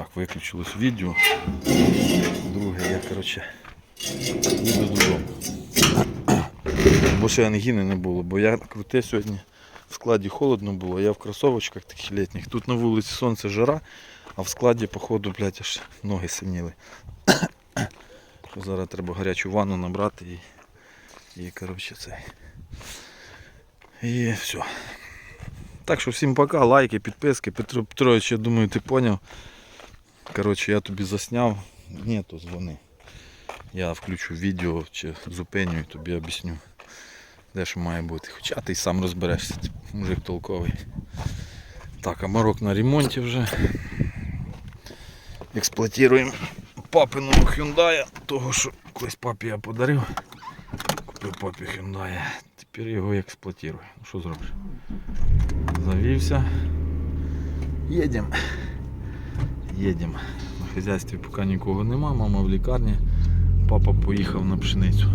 Так, виключилось відео. Друге, я коротше їду додому. Бо ще ангіни не було, бо я крутий сьогодні в складі холодно було, я в кросовочках таких літніх. Тут на вулиці сонце жара, а в складі, походу, блядь, аж ноги синіли. Зараз треба гарячу ванну набрати і, і коротше цей. І все. Так що всім пока, лайки, підписки. Петро Петрович, я думаю, ти поняв. Коротше, я тобі засняв. Ні, то дзвони. Я включу відео чи зупиню і тобі об'ясню, де що має бути. Хоча ти сам розберешся, ти мужик толковий. Так, а марок на ремонті вже. Експлуатуємо папиного Hyundai, того що колись папі я подарив. Купив папі Hyundai. Тепер його експлуатую. Ну що зробиш? Завівся. Їдемо. Їдемо. На хазяйстві поки нікого нема, мама в лікарні. Папа поїхав на пшеницю.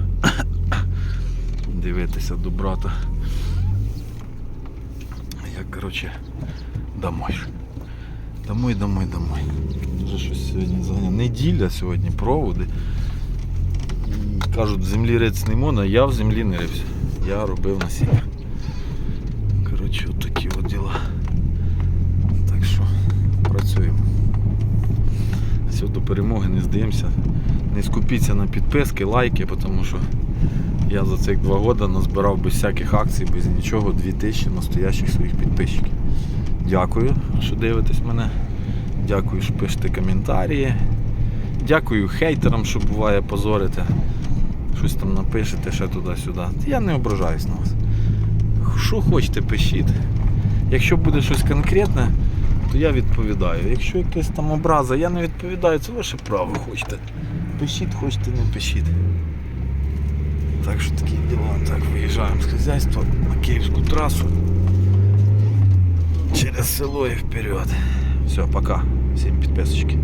Дивитися до брата. Я, коротше, домой. Домой, домой, домой. Вже щось сьогодні заганяв. Неділя сьогодні, проводи. Кажуть, землі риць не можна, я в землі не рився. Я робив насіння. Коротше, от такі от діла. Так що працюємо. Все, до перемоги не здаємося. Не скупіться на підписки, лайки, тому що я за цих два роки назбирав без всяких акцій, без нічого 2000 настоящих своїх підписчиків. Дякую, що дивитесь мене. Дякую, що пишете коментарі. Дякую хейтерам, що буває позорите. Щось там напишете ще туди-сюди. Я не ображаюсь на вас. Що хочете, пишіть. Якщо буде щось конкретне, то я відповідаю. Якщо якась там образа, я не відповідаю, це ваше право хочете. Пишіть, хочете, не пишіть. Так що такі діла. Так, виїжджаємо з хазяйства на Київську трасу. Через село і вперед. Все, пока. Всім підписочки.